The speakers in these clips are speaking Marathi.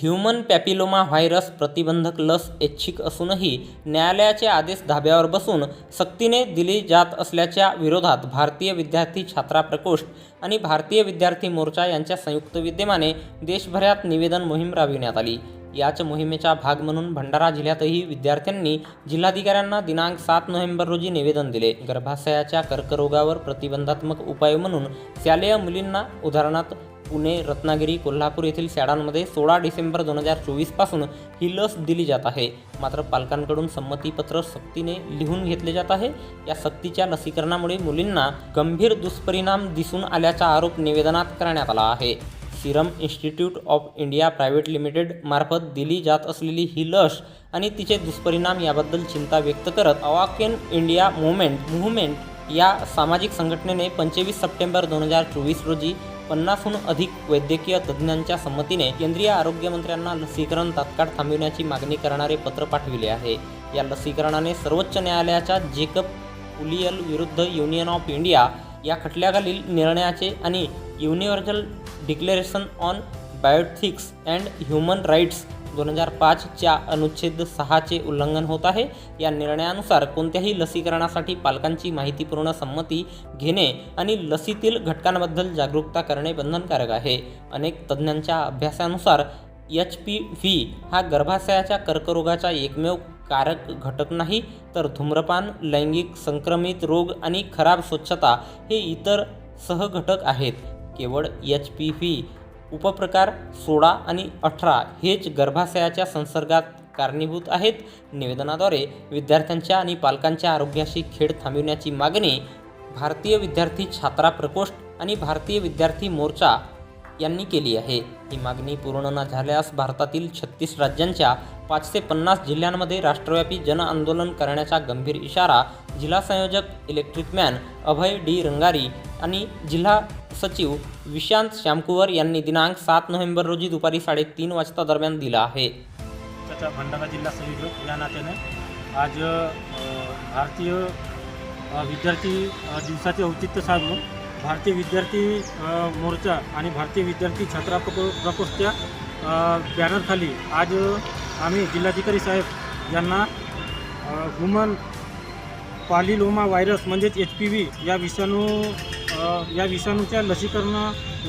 ह्युमन पॅपिलोमा व्हायरस प्रतिबंधक लस ऐच्छिक असूनही न्यायालयाचे आदेश धाब्यावर बसून सक्तीने दिली जात असल्याच्या विरोधात भारतीय विद्यार्थी छात्रा प्रकोष्ठ आणि भारतीय विद्यार्थी मोर्चा यांच्या संयुक्त विद्यमाने देशभरात निवेदन मोहीम राबविण्यात आली. याच मोहिमेचा भाग म्हणून भंडारा जिल्ह्यातही विद्यार्थ्यांनी जिल्हाधिकाऱ्यांना दिनांक सात नोव्हेंबर रोजी निवेदन दिले. गर्भाशयाच्या कर्करोगावर प्रतिबंधात्मक उपाय म्हणून शालेय मुलींना उदाहरणार्थ पुणे रत्नागिरी कोल्हापूर येथील शाळांमध्ये सोळा डिसेंबर दोन हजार चोवीसपासून ही लस दिली जात आहे. मात्र पालकांकडून संमतीपत्र सक्तीने लिहून घेतले जात आहे. या सक्तीच्या लसीकरणामुळे मुलींना गंभीर दुष्परिणाम दिसून आल्याचा आरोप निवेदनात करण्यात आला आहे. Serum institute of India private limited मार्फत दिली जात असलेली ही लस आणि तिचे दुष्परिणाम याबद्दल चिंता व्यक्त करत अवाकेन इंडिया मुवमेंट मुव्हमेंट या सामाजिक संघटनेने पंचवीस सप्टेंबर दोन हजार चोवीस रोजी पन्नासहून अधिक वैद्यकीय तज्ज्ञांच्या संमतीने केंद्रीय आरोग्यमंत्र्यांना लसीकरण तात्काळ थांबविण्याची मागणी करणारे पत्र पाठविले आहे. या लसीकरणाने सर्वोच्च न्यायालयाच्या जेकब उलियल विरुद्ध युनियन ऑफ इंडिया या खटल्याखालील निर्णयाचे आणि universal declaration on bioethics and human rights दोन हजार पाचच्या अनुच्छेद सहाचे उल्लंघन होत आहे. या निर्णयानुसार कोणत्याही लसीकरणासाठी पालकांची माहितीपूर्ण संमती घेणे आणि लसीतील घटकांबद्दल जागरूकता करणे बंधनकारक आहे. अनेक तज्ज्ञांच्या अभ्यासानुसार एच पी व्ही हा गर्भाशयाच्या कर्करोगाचा एकमेव कारक घटक नाही तर धूम्रपान लैंगिक संक्रमित रोग आणि खराब स्वच्छता हे इतर सहघटक आहेत. केवळ एच पी व्ही उपप्रकार सोळा आणि अठरा हेच गर्भाशयाच्या संसर्गात कारणीभूत आहेत. निवेदनाद्वारे विद्यार्थ्यांच्या आणि पालकांच्या आरोग्याशी खेळ थांबविण्याची मागणी भारतीय विद्यार्थी छात्रा प्रकोष्ठ आणि भारतीय विद्यार्थी मोर्चा यांनी केली आहे. ही मागणी पूर्ण न झाल्यास भारतातील छत्तीस राज्यांच्या पाचशे पन्नास जिल्ह्यांमध्ये राष्ट्रव्यापी जनआंदोलन करण्याचा गंभीर इशारा जिल्हा संयोजक electric man Abhay D Rangari आणि जिल्हा सचिव विशांत श्यामकुवर यांनी दिनांक सात नोव्हेंबर रोजी दुपारी साडेतीन वाजता दरम्यान दिला आहे. त्याचा भंडारा जिल्हा संयोजक या नात्याने आज भारतीय विद्यार्थी दिवसाचे औचित्य साधून भारतीय विद्यार्थी मोर्चा आणि भारतीय विद्यार्थी छात्रा प्रको प्रकोष्ठच्या बॅनरखाली आज आम्ही जिल्हाधिकारी साहेब यांना ह्युमन पालिलोमा व्हायरस म्हणजेच एच पी व्ही या विषाणू या विषाणूच्या लसीकरण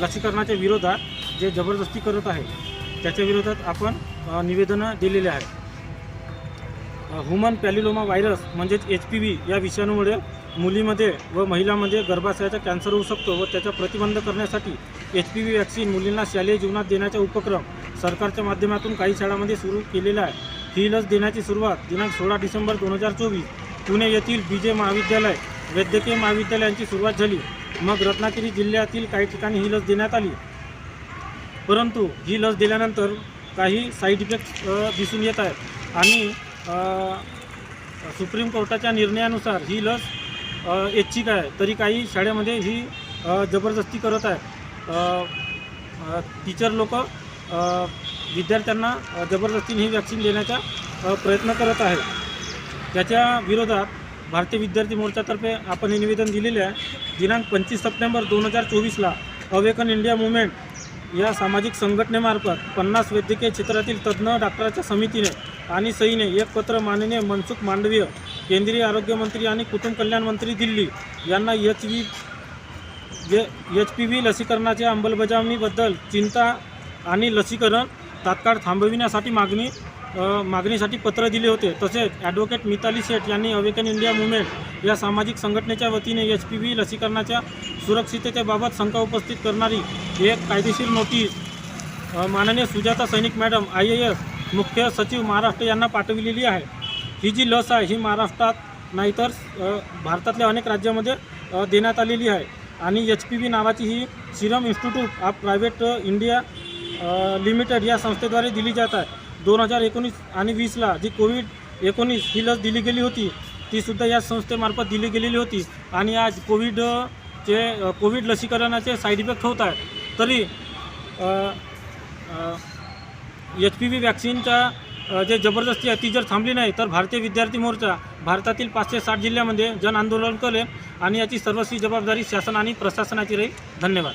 लसीकरणाच्या विरोधात जे जबरदस्ती करत आहे त्याच्या विरोधात आपण निवेदनं दिलेले आहे. ह्युमन पॅलिलोमा व्हायरस म्हणजेच एच पी व्ही या विषाणूमुळे मुलीमध्ये व महिलांमध्ये गर्भाशयाचा कॅन्सर होऊ शकतो व त्याचा प्रतिबंध करण्यासाठी एच पी व्ही वॅक्सिन मुलींना शालेय जीवनात देण्याचा उपक्रम सरकारच्या माध्यमातून काही शाळांमध्ये सुरू केलेला आहे. ही लस देण्याची सुरुवात दिनांक सोळा डिसेंबर दोन हजार चोवीस पुणे येथील बी जे महाविद्यालय वैद्यकीय महाविद्यालयांची सुरुवात झाली. मग रत्नागिरी जिल्ह्यातील काही ठिकाणी ही लस देण्यात आली. परंतु ही लस दिल्यानंतर काही साईड इफेक्ट्स दिसून येत आहेत. आणि सुप्रीम कोर्टाच्या निर्णयानुसार ही लस ऐच्छिक आहे. तरी काही शाळेमध्ये ही जबरदस्ती करत आहे टीचर लोक विद्यार्थ्यांना जबरदस्तीने ही वॅक्सिन देण्याचा प्रयत्न करत आहे त्याच्या विरोधात भारतीय विद्यार्थी मोर्चातर्फे आपण हे निवेदन दिलेले आहे. दिनांक पंचवीस सप्टेंबर दोन हजार चोवीसला अवेकन इंडिया मुवमेंट या सामाजिक संघटनेमार्फत पन्नास वैद्यकीय क्षेत्रातील तज्ज्ञ डॉक्टरांच्या समितीने आणि सईने एक पत्र माननीय मनसुख मांडवीय केंद्रीय आरोग्यमंत्री आणि कुटुंब कल्याण मंत्री दिल्ली यांना H V H P V लसीकरणाच्या अंमलबजावणीबद्दल चिंता आणि लसीकरण तात्काळ थांबविण्यासाठी मागणी मागणीसाठी पत्र दिले होते. तसेच ॲडव्होकेट मिताली शेठ यांनी अवेकन इंडिया मुवमेंट या सामाजिक संघटनेच्या वतीने एच पी व्ही लसीकरणाच्या सुरक्षिततेबाबत शंका उपस्थित करणारी एक कायदेशीर नोटीस माननीय सुजाता सैनिक मॅडम आय ए एस मुख्य सचिव महाराष्ट्र यांना पाठविलेली आहे. ही जी लस आहे ही महाराष्ट्रात नाहीतर भारतातल्या अनेक राज्यामध्ये देण्यात आलेली आहे. आणि एच पी व्ही नावाची ही serum institute of private India limited या संस्थेद्वारे दिली जात आहे. दोन हजार एकोणीस आणि वीसला जी कोविड एकोणीस ही लस दिली गेली होती तीसुद्धा या संस्थेमार्फत दिली गेलेली होती. आणि आज कोविडचे कोविड लसीकरणाचे साईड इफेक्ट होत आहेत तरी एच पी व्ही वॅक्सिनच्या जे जबरदस्ती आहे ती जर थांबली नाही तर भारतीय विद्यार्थी मोर्चा भारतातील पाचशे साठ जिल्ह्यामध्ये जन आंदोलन करेल. आणि याची सर्वस्वी जबाबदारी शासन आणि प्रशासनाची राहील. धन्यवाद.